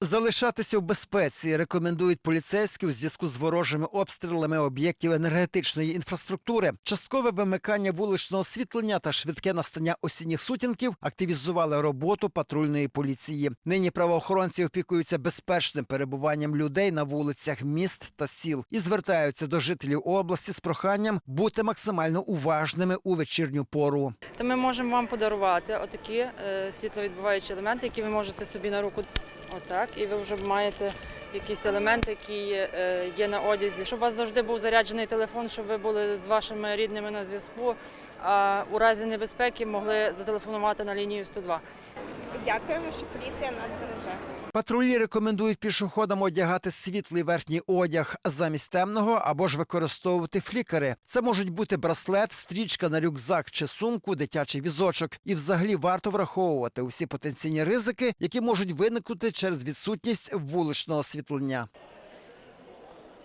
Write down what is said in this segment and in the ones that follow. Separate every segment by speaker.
Speaker 1: Залишатися в безпеці рекомендують поліцейські у зв'язку з ворожими обстрілами об'єктів енергетичної інфраструктури. Часткове вимикання вуличного освітлення та швидке настання осінніх сутінків активізували роботу патрульної поліції. Нині правоохоронці опікуються безпечним перебуванням людей на вулицях міст та сіл і звертаються до жителів області з проханням бути максимально уважними у вечірню пору.
Speaker 2: То ми можемо вам подарувати отакі е, світловідбиваючі елементи, які ви можете собі на руку отак, і ви вже маєте якісь елементи, які е, є на одязі, щоб у вас завжди був заряджений телефон, щоб ви були з вашими рідними на зв'язку. А у разі небезпеки могли зателефонувати на лінію 102.
Speaker 3: Дякуємо, що поліція нас береже.
Speaker 1: Патрулі рекомендують пішоходам одягати світлий верхній одяг замість темного або ж використовувати флікери. Це можуть бути браслет, стрічка на рюкзак чи сумку, дитячий візочок. І взагалі варто враховувати усі потенційні ризики, які можуть виникнути через відсутність вуличного освітлення.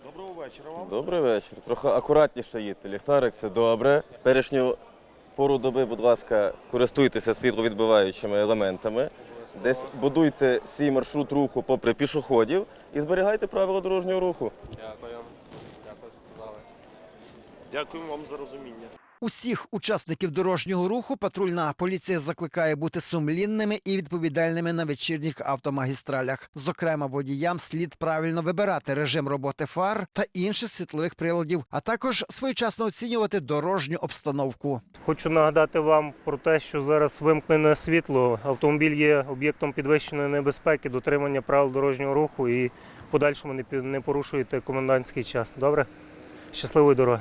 Speaker 4: Доброго вечора вам.
Speaker 5: Добрий вечір. Трохи акуратніше їдьте. Ліхтарик це добре. Перешню пору доби, будь ласка, користуйтеся світловідбиваючими елементами. Десь будуйте свій маршрут руху попри пішоходів і зберігайте правила дорожнього руху.
Speaker 6: Дякую. Дякую, що сказали.
Speaker 4: Дякую вам за розуміння.
Speaker 1: Усіх учасників дорожнього руху патрульна поліція закликає бути сумлінними і відповідальними на вечірніх автомагістралях. Зокрема, водіям слід правильно вибирати режим роботи фар та інших світлових приладів, а також своєчасно оцінювати дорожню обстановку.
Speaker 7: Хочу нагадати вам про те, що зараз вимкнене світло. Автомобіль є об'єктом підвищеної небезпеки, дотримання правил дорожнього руху і подальшому не порушуєте комендантський час. Добре? Щасливої дороги!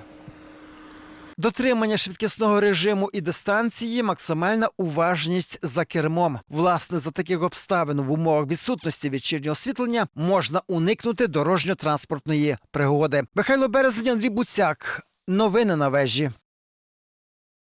Speaker 1: Дотримання швидкісного режиму і дистанції, максимальна уважність за кермом. Власне, за таких обставин в умовах відсутності вечірнього освітлення можна уникнути дорожньо-транспортної пригоди. Михайло Березень, Андрій Буцяк. Новини на вежі.